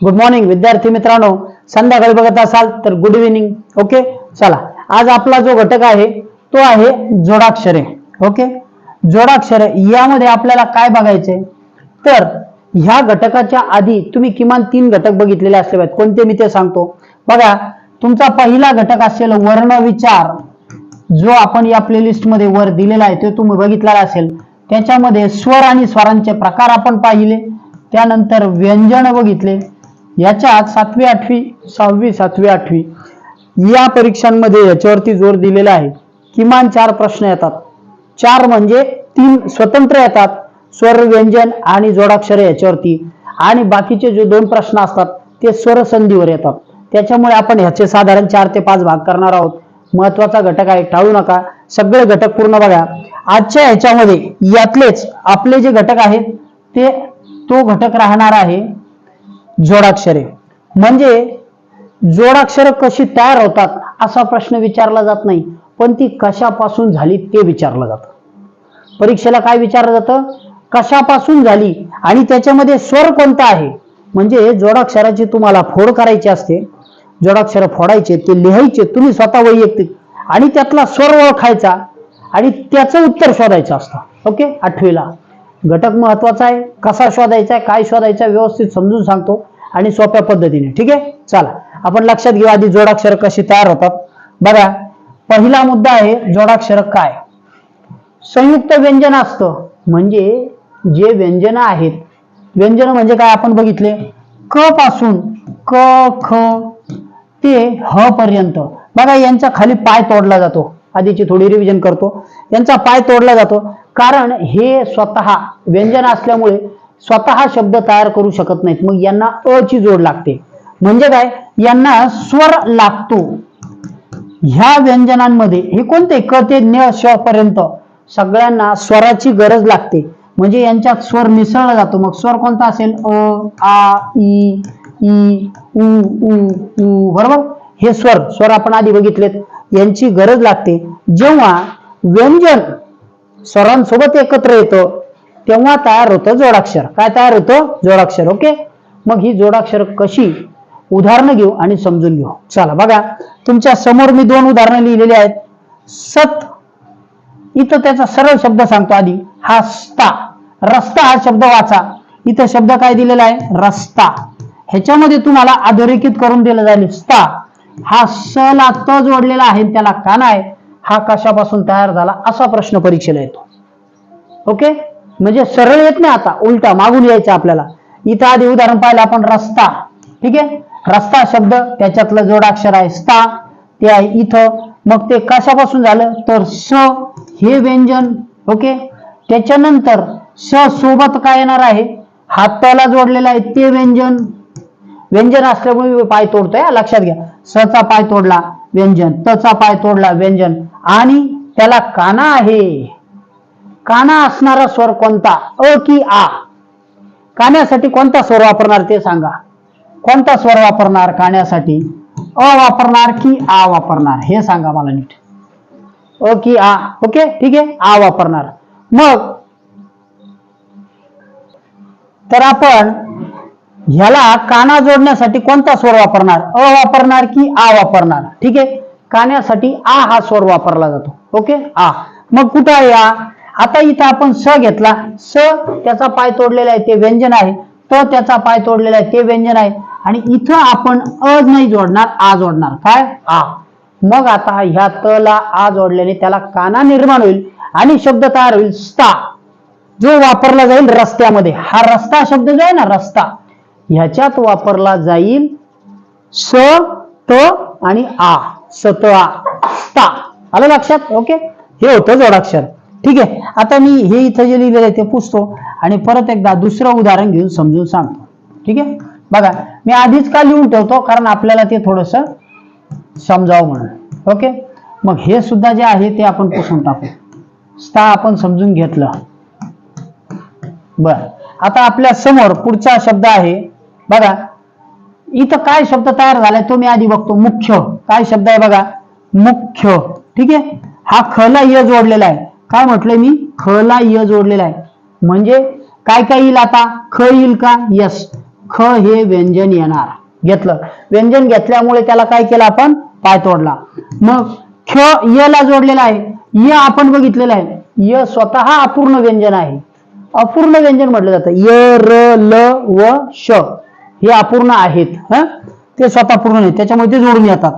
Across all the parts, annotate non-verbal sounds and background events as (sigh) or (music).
Good morning विद्यार्थी मित्रांनो. संध्याकाळी बघत असाल तर गुड इव्हिनिंग ओके चला आज आपला जो घटक आहे तो आहे जोडाक्षरे ओके जोडाक्षरे यामध्ये आपल्याला काय बघायचे तर ह्या घटकाच्या आधी तुम्ही किमान तीन घटक बघितलेले असले पाहिजे कोणते मी ते सांगतो? बघा तुमचा पहिला घटक असेल वर्ण विचार. जो आपण या प्लेलिस्टमध्ये वर दिलेला आहे तो तुम्ही बघितलेला असेल. त्याच्यामध्ये स्वर आणि स्वरांचे प्रकार आपण पाहिले. त्यानंतर व्यंजन बघितले. याच्यात सातवी आठवी सहावी सातवी आठवी या परीक्षांमध्ये याच्यावरती जोर दिलेला आहे. किमान चार प्रश्न येतात. चार म्हणजे तीन स्वतंत्र येतात. स्वर व्यंजन आणि जोडाक्षर याच्यावरती. आणि बाकीचे जे दोन प्रश्न असतात ते स्वर संधीवर येतात. त्याच्यामुळे आपण ह्याचे साधारण चार ते पाच भाग करणार आहोत. महत्त्वाचा घटक आहे टाळू नका. सगळे घटक पूर्ण बघा. आजच्या ह्याच्यामध्ये यातलेच आपले जे घटक आहेत ते तो घटक राहणार आहे जोडाक्षरे. म्हणजे जोडाक्षर कशी तयार होतात असा प्रश्न विचारला जात नाही पण ती कशापासून झाली ते विचारलं जातं. परीक्षेला काय विचारलं जातं? कशापासून झाली आणि त्याच्यामध्ये स्वर कोणता आहे? म्हणजे जोडाक्षराची तुम्हाला फोड करायची असते जोडाक्षर फोडायचे ते लिहायचे तुम्ही स्वतः वैयक्तिक. आणि त्यातला स्वर ओळखायचा आणि त्याचं उत्तर शोधायचं असतं. ओके? आठवीला. घटक महत्त्वाचा आहे. कसा शोधायचा आहे? काय शोधायचा व्यवस्थित समजून सांगतो. आणि सोप्या पद्धतीने. ठीक आहे? चला. आपण लक्षात घेऊ आधी जोडाक्षर कशी तयार होतात. बघा पहिला मुद्दा आहे जोडाक्षर काय? संयुक्त व्यंजन असतं. म्हणजे जे व्यंजन आहेत व्यंजन म्हणजे काय आपण बघितले? क पासून क ख ते ह पर्यंत. बघा यांचा खाली पाय तोडला जातो. आधीची थोडी रिव्हिजन करतो. यांचा पाय तोडला जातो. कारण हे स्वतः व्यंजन असल्यामुळे स्वतः शब्द तयार करू शकत नाहीत. मग यांना अ ची जोड लागते. म्हणजे काय? यांना स्वर लागतो. ह्या व्यंजनांमध्ये हे कोणते? क ते न श पर्यंत सगळ्यांना स्वराची गरज लागते. म्हणजे यांच्यात स्वर मिसळला जातो. मग स्वर कोणता असेल? अ आ ई ई उ उ उ बरोबर? हे स्वर स्वर आपण आधी बघितलेत. यांची गरज लागते. जेव्हा व्यंजन स्वरांसोबत एकत्र येतं तेव्हा तयार होतं जोडाक्षर. काय तयार होतं? जोडाक्षर ओके मग ही जोडाक्षर कशी? उदाहरणं घेऊ आणि समजून घेऊ. चला बघा. तुमच्यासमोर मी दोन उदाहरणं लिहिलेली आहेत. सत इथं त्याचा सरळ शब्द सांगतो आधी. हा स्ता. रस्ता हा शब्द वाचा. इथं शब्द काय दिलेला आहे? रस्ता. ह्याच्यामध्ये तुम्हाला अधोरेखित करून दिलं जाईल. स्ता. हा स ला त जोडलेला आहे त्याला काना आहे हा कशापासून तयार झाला? असा प्रश्न परीक्षेला येतो. ओके म्हणजे सरळ येत नाही आता उलटा मागून यायचं आपल्याला. इथं आधी उदाहरण पाहिलं आपण रस्ता. ठीक आहे? रस्ता शब्द त्याच्यातलं जोडाक्षर आहे स्ता ते आहे इथं. मग ते कशापासून झालं? तर स हे व्यंजन. ओके? त्याच्यानंतर स सोबत काय येणार आहे? हाताला जोडलेलं आहे ते व्यंजन. व्यंजन असल्यामुळे पाय तोडतोय लक्षात घ्या. सचा पाय तोडला व्यंजन तचा पाय तोडला व्यंजन. आणि त्याला काना आहे. काना असणारा स्वर कोणता? अ की आ? काण्यासाठी कोणता स्वर वापरणार ते सांगा. कोणता स्वर वापरणार काण्यासाठी? अ वापरणार की आ वापरणार? हे सांगा मला नीट. अ की आ. ओके? ठीक आहे? आ वापरणार. मग तर आपण ह्याला काना जोडण्यासाठी कोणता स्वर वापरणार? अ वापरणार की आ वापरणार? ठीक आहे? काण्यासाठी आ हा स्वर वापरला जातो. ओके? आ. मग कुठं या आता इथं आपण स घेतला. स त्याचा पाय तोडलेला आहे ते व्यंजन आहे. त त्याचा पाय तोडलेला आहे ते व्यंजन आहे. आणि इथं आपण अ नाही जोडणार आ जोडणार. काय? आ. मग आता ह्या त ला आ जोडल्याने त्याला काना निर्माण होईल आणि शब्द तयार होईल स्ता. जो वापरला जाईल रस्त्यामध्ये. हा रस्ता शब्द जो आहे ना रस्ता. ह्याच्यात वापरला जाईल स त आणि आ. सत आ. स्ता. आलं लक्षात? ओके? हे होतं जोडाक्षर. ठीक आहे? आता मी हे इथं जे लिहिलेलं आहे ते पुसतो आणि परत एकदा दुसरं उदाहरण घेऊन समजून सांगतो. ठीक आहे? बघा मी आधीच का लिहून ठेवतो? कारण आपल्याला ते थोडस समजावं म्हणून. ओके? मग हे सुद्धा जे आहे ते आपण पुसून टाकू. स्था आपण समजून घेतलं. बर. आता आपल्यासमोर पुढचा शब्द आहे. बघा. इथं काय शब्द तयार झालाय तो मी आधी बघतो. मुख्य. काय शब्द आहे बघा? मुख्य. ठीक आहे? हा खला य जोडलेला आहे. काय म्हटलंय मी? खला य जोडलेला आहे. म्हणजे काय काय येईल आता? ख येईल का? यस. ख हे व्यंजन येणार. घेतलं. व्यंजन घेतल्यामुळे त्याला काय केलं आपण? पाय तोडला. मग ख य ला जोडलेला आहे. य आपण बघितलेलं आहे. य स्वतः अपूर्ण व्यंजन आहे. अपूर्ण व्यंजन म्हटलं जातं. य र ल व श हे अपूर्ण आहेत. हं? ते स्वतः पूर्ण नाही. त्याच्यामुळे ते जोडून येतात.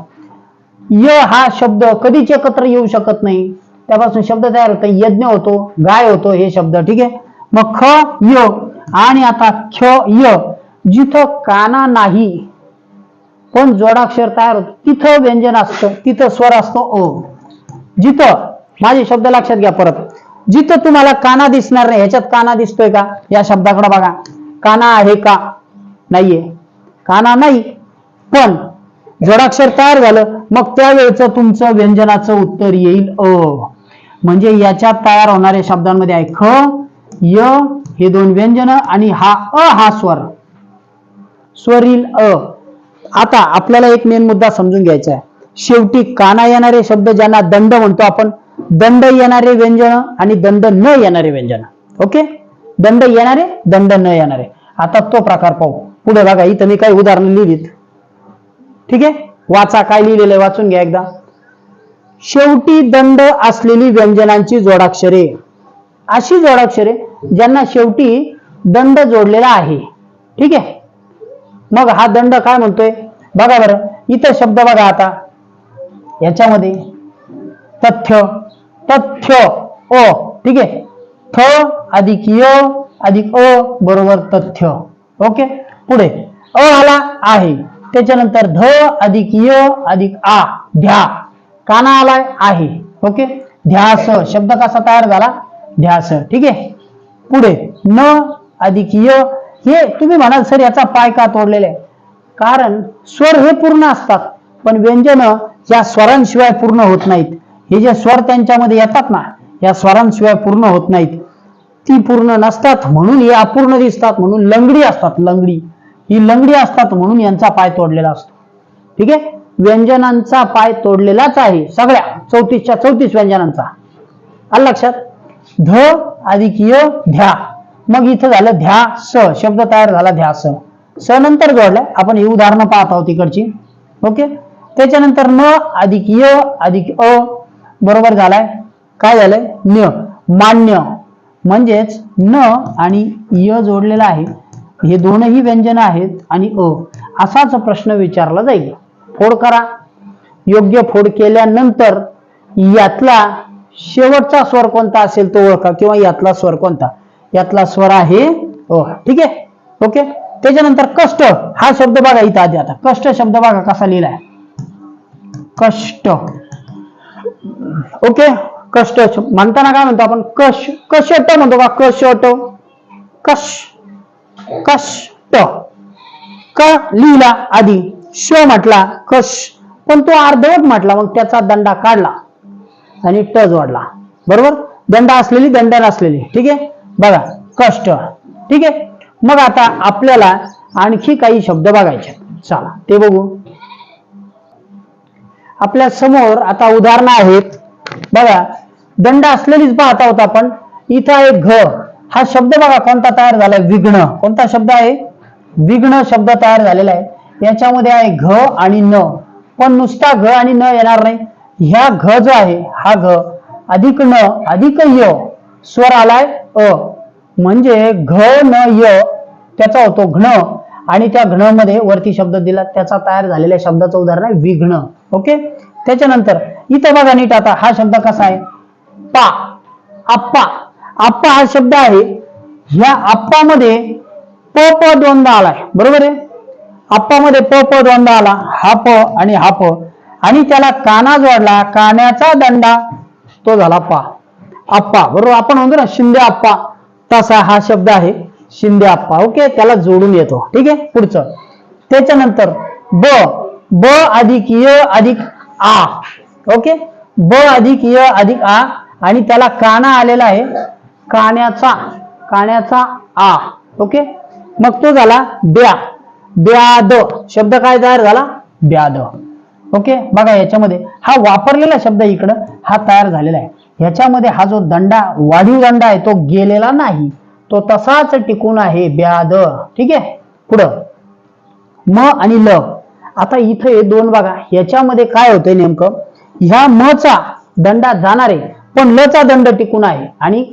य हा शब्द कधीच एकत्र येऊ शकत नाही. त्यापासून शब्द तयार होतो. यज्ञ होतो गाय होतो हे शब्द ठीक आहे? मग ख य आणि आता ख य. जिथं काना नाही पण जोडाक्षर तयार होतो तिथं व्यंजन असतं तिथं स्वर असतो ओ जिथं माझे शब्द लक्षात घ्या परत. जिथं तुम्हाला काना दिसणार नाही ह्याच्यात काना दिसतोय का? या शब्दाकडे बघा. काना आहे का? नाहीये. काना नाही पण जोडाक्षर तयार झालं मग त्यावेळेचं तुमचं व्यंजनाचं उत्तर येईल अ. म्हणजे याच्यात तयार होणाऱ्या शब्दांमध्ये आहे ख य हे दोन व्यंजन आणि हा अ हा स्वर. स्वरील अ. आता आपल्याला एक मेन मुद्दा समजून घ्यायचा आहे. शेवटी काना येणारे शब्द ज्यांना दंड म्हणतो आपण दंड येणारे व्यंजन आणि दंड न येणारे व्यंजन. ओके? दंड येणारे दंड न येणारे. आता तो प्रकार पाहू. पुढे बघा इथं मी काही उदाहरणं लिहिलीत. ठीक आहे? वाचा काय लिहिलेलं आहे? वाचून घ्या एकदा. शेवटी दंड असलेली व्यंजनांची जोडाक्षरे. अशी जोडाक्षरे ज्यांना शेवटी दंड जोडलेला आहे. ठीक आहे? मग हा दंड काय म्हणतोय? बघा बरं. इथं शब्द बघा आता. याच्यामध्ये तथ्य तथ्य ओ. ठीक आहे? थ अधिक य अधिक अ बरोबर तथ्य. ओके? पुढे. अ आला आहे. त्याच्यानंतर ध अधिक य अधिक आ. ध्या. काना आलाय आहे. ओके? ध्यास शब्द कसा तयार झाला. ध्यास ठीक आहे? पुढे न अधिक य हे तुम्ही म्हणाल सर याचा पाय का तोडलेला? आहे कारण स्वर हे पूर्ण असतात पण व्यंजन या स्वरांशिवाय पूर्ण होत नाहीत. हे जे स्वर त्यांच्यामध्ये येतात ना या स्वरांशिवाय पूर्ण होत नाहीत. ती पूर्ण नसतात म्हणून हे अपूर्ण दिसतात म्हणून लंगडी असतात लंगडी. ही लंगडी असतात म्हणून यांचा पाय तोडलेला असतो. ठीक आहे? व्यंजनांचा पाय तोडलेलाच आहे. सगळ्या चौतीसच्या चौतीस व्यंजनांचा. आलं लक्षात? ध अधिक य ध्या. मग इथं झालं ध्या स. शब्द तयार झाला ध्या स. स नंतर जोडलाय आपण ही उदाहरणं पाहत आहोत तिकडची ओके? त्याच्यानंतर न अधिक य अधिक अ. बरोबर झालाय. काय झालंय? न मान्य. म्हणजेच न आणि य जोडलेला आहे. हे दोनही व्यंजन आहेत आणि अ. असाच प्रश्न विचारला जाईल. फोड करा. योग्य फोड केल्यानंतर यातला शेवटचा स्वर कोणता असेल तो ओळखा किंवा यातला स्वर कोणता? यातला स्वर आहे ओ ठीक आहे? ओके? त्याच्यानंतर कष्ट. हा शब्द बघा इथं आधी आता. कष्ट शब्द बघा कसा लिहिलाय. कष्ट. ओके? कष्ट म्हणताना काय म्हणतो आपण? कश कशट म्हणतो का कशट. कश कष्ट. क लिहिला आधी. श म्हटला कश. पण तो अर्धवट म्हटला मग त्याचा दंडा काढला आणि ट जोडला बरोबर? दंड असलेली दंड नसलेली. ठीक आहे? बघा कष्ट. ठीक आहे? मग आता आपल्याला आणखी काही शब्द बघायचे चला ते बघू. आपल्यासमोर आता उदाहरणं आहेत. बघा दंड असलेलीच पाहता होता आपण. इथं आहे घ. हा शब्द बघा कोणता तयार झालाय? विघ्न. कोणता शब्द आहे? विघ्न शब्द तयार झालेला आहे. याच्यामध्ये आहे घ आणि न. पण नुसता घ आणि न येणार नाही. ह्या घ जो आहे हा घ अधिक न अधिक य स्वर आलाय अ. म्हणजे घ न य त्याचा होतो घ्न. आणि त्या घ्नमध्ये वरती शब्द दिला त्याचा तयार झालेल्या शब्दाचं उदाहरण आहे विघ्न. ओके? त्याच्यानंतर इथं बघा नीट आता हा शब्द कसा आहे? पा. आप्पा. आप्पा हा शब्द आहे ह्या आप्पामध्ये प प दोनदा आलाय. बरोबर आहे? आप्पामध्ये प प दोनदा आला. हा प आणि हा प. आणि त्याला काना जोडला. कान्याचा दंडा तो झाला पा आप्पा. बरोबर? आपण म्हणतो ना शिंदे आप्पा. तसा हा शब्द आहे. शिंदे आप्पा. ओके? त्याला जोडून येतो. ठीक आहे? पुढचं. त्याच्यानंतर ब. ब अधिक य अधिक आ. ओके? ब अधिक य अधिक आ. आणि त्याला काना आलेला आहे. काण्याचा काण्याचा आ. ओके? मग तो झाला ब्या. ब्याद. शब्द काय तयार झाला? ब्याद. ओके? बघा याच्यामध्ये हा वापरलेला शब्द इकडं हा तयार झालेला आहे. ह्याच्यामध्ये हा जो दंडा वाढीव दंडा आहे तो गेलेला नाही. तो तसाच टिकून आहे ब्याद. ठीक आहे? पुढं. म आणि ल. आता इथं हे दोन बघा याच्यामध्ये काय होतंय नेमकं? ह्या मचा दंडा जाणार आहे पण लचा दंड टिकून आहे. आणि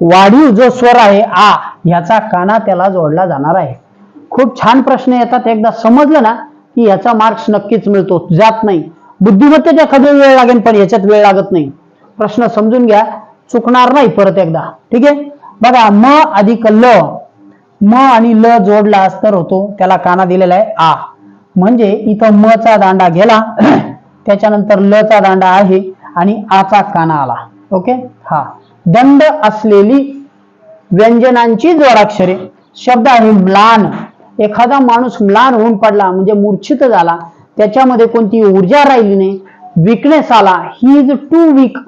वाढीव जो स्वर आहे आ ह्याचा काना त्याला जोडला जाणार आहे. खूप छान प्रश्न येतात. एकदा समजलं ना की याचा मार्क्स नक्कीच मिळतो. जात नाही. बुद्धिमत्तेच्या एखादी वेळ लागेल पण याच्यात वेळ लागत नाही. प्रश्न समजून घ्या. चुकणार नाही परत एकदा. ठीक आहे? बघा म अधिक ल. म आणि ल जोडलास तर होतो. त्याला काना दिलेला आहे आ. म्हणजे इथं म चा दांडा गेला. (clears throat) त्याच्यानंतर ल चा दांडा आहे आणि आचा काना आला. ओके? हा. दंड असलेली व्यंजनांची जोडाक्षरे. शब्द आहे म्लान एखादा माणूस म्लान होऊन पडला म्हणजे मूर्छित झाला त्याच्यामध्ये कोणती ऊर्जा राहिली नाही विकनेस आला ही इज टू वीक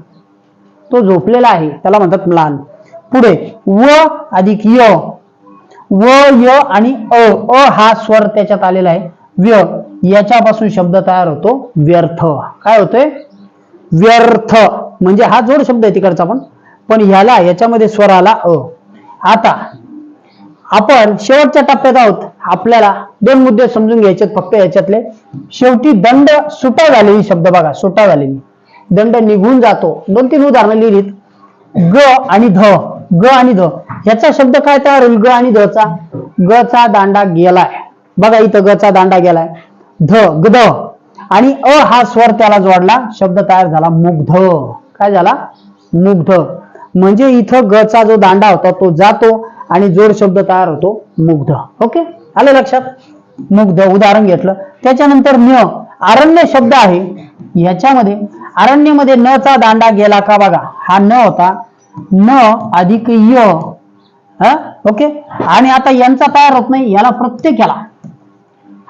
तो झोपलेला आहे त्याला म्हणतात म्लान. पुढे व अधिक य. व य आणि अ. अ हा स्वर त्याच्यात आलेला आहे. व्य. याच्यापासून शब्द तयार होतो व्यर्थ. काय होतोय? व्यर्थ. म्हणजे हा जोड शब्द आहे तिकडचा पण. पण ह्याला याच्यामध्ये स्वर आला अ. आता आपण शेवटच्या टप्प्यात आहोत. आपल्याला दोन मुद्दे समजून घ्यायचे फक्त याच्यातले. शेवटी दंड सुटा झालेली शब्द बघा सुटा झालेली. दंड निघून जातो. दोन तीन उदाहरणं लिहिलीत. ग आणि ध. ग आणि ध. ह्याचा शब्द काय तयार होईल? ग आणि ध चा ग चा दांडा गेलाय. बघा इथं ग चा दांडा गेलाय. ध गद. आणि अ हा स्वर त्याला जोडला. शब्द तयार झाला मुग्ध. काय झाला? मुग्ध. म्हणजे इथं ग चा जो दांडा होता तो जातो. आणि जोड शब्द तयार होतो मुग्ध. ओके? आलं लक्षात? मुग्ध उदाहरण घेतलं. त्याच्यानंतर न अरण्य शब्द आहे. ह्याच्यामध्ये अरण्यमध्ये न चा दांडा गेला का बघा? हा न होता. न अधिक य. हा? ओके? आणि आता यांचा तयार होत नाही याला प्रत्येकाला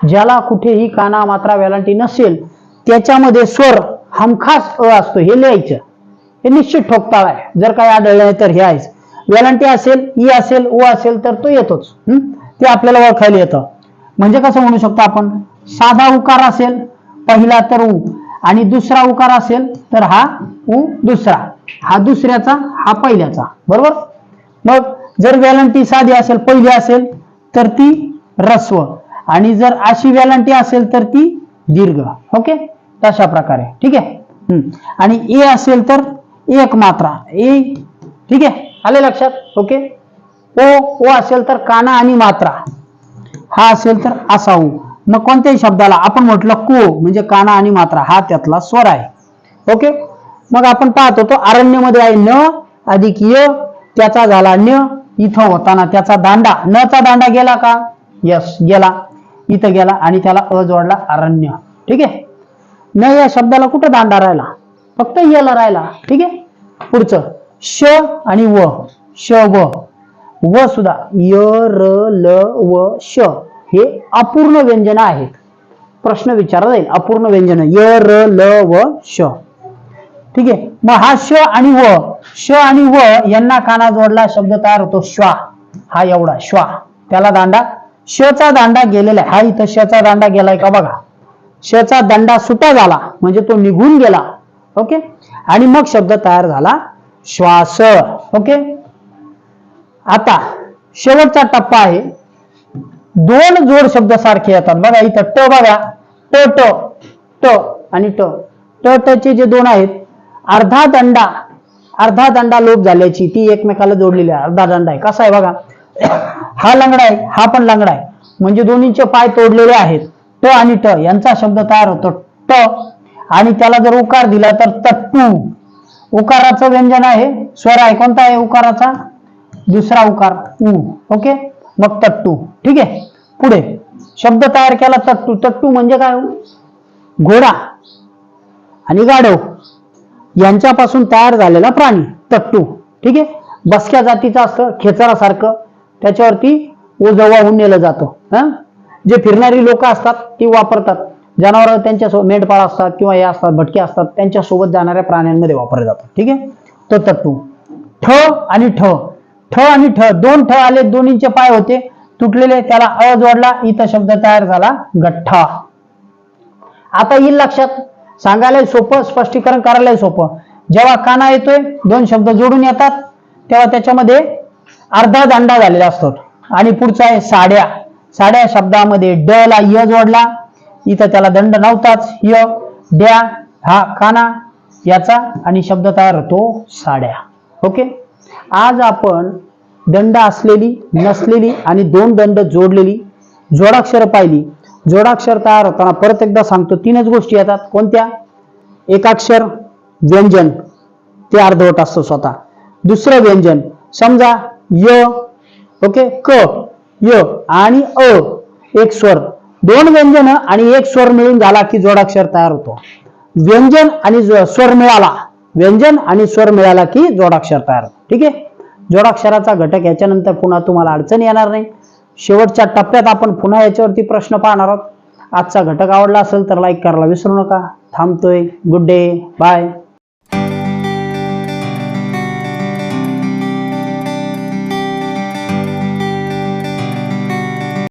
ज्याला कुठेही काना मात्रा वेलांटी नसेल त्याच्यामध्ये स्वर हमखास अ असतो हे लिहायचं. हे निश्चित ठोकताळ आहे. जर काही आढळलं तर हे आहेच. वेलांटी असेल ई असेल ओ असेल तर तो येतोच. ते आपल्याला ओळखायला येतं. म्हणजे कसं म्हणू शकतो आपण? साधा उकार असेल पहिला तर उ. आणि दुसरा उकार असेल तर हा उ दुसरा. हा दुसऱ्याचा हा पहिल्याचा. बरोबर? मग जर वेलांटी साधी असेल पहिली असेल तर ती रस्व आणि जर अशी वेलांटी असेल तर ती दीर्घ. ओके? तशा प्रकारे. ठीक आहे? हम्म. आणि ए असेल तर एक मात्रा ए ठीक आहे? आले लक्षात? ओके? ओ ओ असेल तर काना आणि मात्रा. हा असेल तर असाऊ मग कोणत्याही शब्दाला आपण म्हटलं को म्हणजे काना आणि मात्रा हा त्यातला स्वर आहे. ओके? मग आपण पाहतो तो अरण्यमध्ये आहे न अधिक य त्याचा झाला न्य इथं होताना त्याचा दांडा. न चा दांडा गेला का? यस गेला. इथं गेला आणि त्याला अ जोडला अरण्य. ठीक आहे? न या शब्दाला कुठं दांडा राहिला? फक्त याला राहिला. ठीक आहे? पुढचं. श आणि व. श व. व सुद्धा य र ल व श हे अपूर्ण व्यंजन आहेत. प्रश्न विचारला जाईल. अपूर्ण व्यंजन. य र ल व श. ठीक आहे? मग हा श आणि व. श आणि व यांना काना जोडला शब्द तयार होतो श्वा. हा एवढा. श्वा. त्याला दांडा. शचा दांडा गेलेला आहे. हा इथं शचा दांडा गेलाय का बघा? शचा दांडा सुटा झाला. म्हणजे तो निघून गेला. ओके? आणि मग शब्द तयार झाला. श्वास. ओके? आता शेवटचा टप्पा आहे. दोन जोड शब्द सारखे येतात. बघा इथं ट बघा. ट ट. ट आणि ट. ट टचे जे दोन आहेत अर्धा दंडा. अर्धा दंडा लोप झाल्याची ती एकमेकाला जोडलेली आहे. अर्धा दंडा आहे. कसा आहे बघा? हा लंगडा आहे हा पण लंगडा आहे. म्हणजे दोन्हीचे पाय तोडलेले आहेत. ट आणि ट यांचा शब्द तयार होतो. ट. आणि त्याला जर उकार दिला तर तट्टू उकाराचं व्यंजन आहे. स्वर आहे. कोणता आहे उकाराचा? दुसरा उकार. उ ओके? मग तट्टू. ठीक आहे? पुढे. शब्द तयार केला तट्टू. तट्टू म्हणजे काय? घोडा. आणि गाढव. यांच्यापासून तयार झालेला प्राणी. तट्टू. ठीक आहे? बसक्या जातीचं असतं खेचरासारखं. त्याच्यावरती ओजवा होऊन नेलं जातं. हा? जे फिरणारी लोक असतात ती वापरतात. जनावर त्यांच्यासोबत मेंढपाळ असतात किंवा हे असतात भटके असतात त्यांच्यासोबत जाणाऱ्या प्राण्यांमध्ये वापरले जातात. ठीक आहे? तो तत्व ठ आणि ठ. ठ आणि ठ. दोन ठ आले दोन्हीचे पाय होते. तुटलेले त्याला अ जोडला इथं शब्द तयार झाला गठ्ठा. आता येईल लक्षात. सांगायला सोपं स्पष्टीकरण करायला सोपं. जेव्हा काना येतोय दोन शब्द जोडून येतात तेव्हा त्याच्यामध्ये अर्धा दांडा झालेला असतो. आणि पुढचा आहे साड्या. साड्या शब्दामध्ये ड ला य जोडला इथं त्याला दंड नव्हताच. य द्या हा काना याचा आणि शब्द तयार होतो साड्या. ओके? आज आपण दंड असलेली नसलेली आणि दोन दंड जोडलेली जोडाक्षर पाहिली. जोडाक्षर तयार होताना परत एकदा सांगतो तीनच गोष्टी येतात. कोणत्या? एकाक्षर व्यंजन. ते अर्धवट असतं स्वतः. दुसरं व्यंजन समजा य ओके क य आणि अ एक स्वर. दोन व्यंजन आणि एक स्वर मिळून झाला की जोडाक्षर तयार होतो. व्यंजन आणि जो- स्वर मिळाला. व्यंजन आणि स्वर मिळाला की जोडाक्षर तयार होतो. ठीक आहे? जोडाक्षराचा घटक याच्यानंतर पुन्हा तुम्हाला अडचण येणार नाही. शेवटच्या टप्प्यात आपण पुन्हा याच्यावरती प्रश्न पाहणार आहोत. आजचा घटक आवडला असेल तर लाईक करायला विसरू नका. थांबतोय. Good day bye